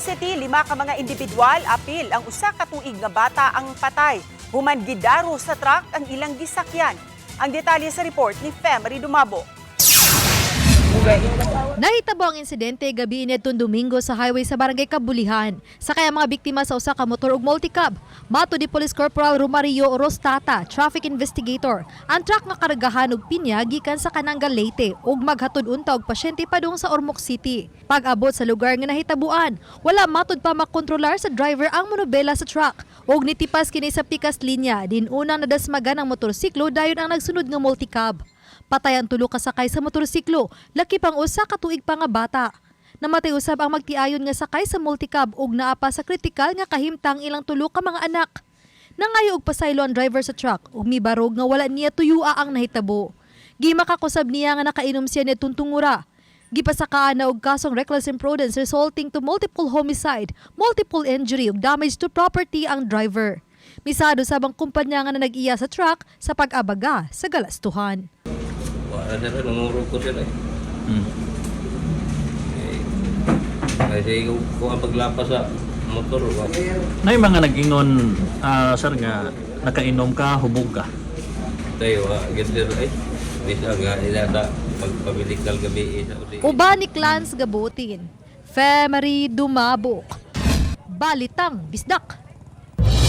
City, lima ka mga individual apil ang usa ka tuig nga bata ang patay. Human gidaro sa truck ang ilang gisakyan. Ang detalye sa report ni Femery Dumabo. Nahitabo ang insidente gabi nitong Domingo sa highway sa Barangay Kabulihan. Sa kaya mga biktima sa usa ka motor ug multicab. Mato di Police Corporal Romario Orostata, traffic investigator. Ang truck nga karagahan og pinya gikan sa Kananga Leyte ug maghatod unta og pasyente padung sa Ormoc City. Pag-abot sa lugar nga nahitabuan, wala matud pa makontrolar sa driver ang monobela sa truck ug nitipas kini sa pikas linya din unang nadasmagan ang motorsiklo dayon ang nagsunod nga multicab. Patay ang tulo kasakay sa motorsiklo, laki pang usa ka tuig pa nga bata. Namatay usab ang magtiayon nga sakay sa multicab ug naa pa sa kritikal nga kahimtang ilang tulo ka mga anak. Nangayo og pasaylo ang driver sa truck ug mibarog nga wala niya tuyua ang nahitabo. Gimakakusab niya nga nakainom siya ni tuntungura. Gipasakaan na og kasong reckless imprudence resulting to multiple homicide, multiple injury ug damage to property ang driver. Misado sabang kumpanya nga na nag-iya sa truck sa pag-abaga sa galastuhan. Wala na rin, nangurog ko sila eh. Hmm. Eh, Kasi kung kung ang paglapas sa motor, wa- Na yung mga nag-ingon, ah, sir, nga nakainom ka, hubog ka. tayo, ah, ganda rin eh. Bisa nga, ilata, pagpabilikal gabi eh, sa uli. Uba ni Clans Gabutin, Femery Dumabok, Balitang Bisdak.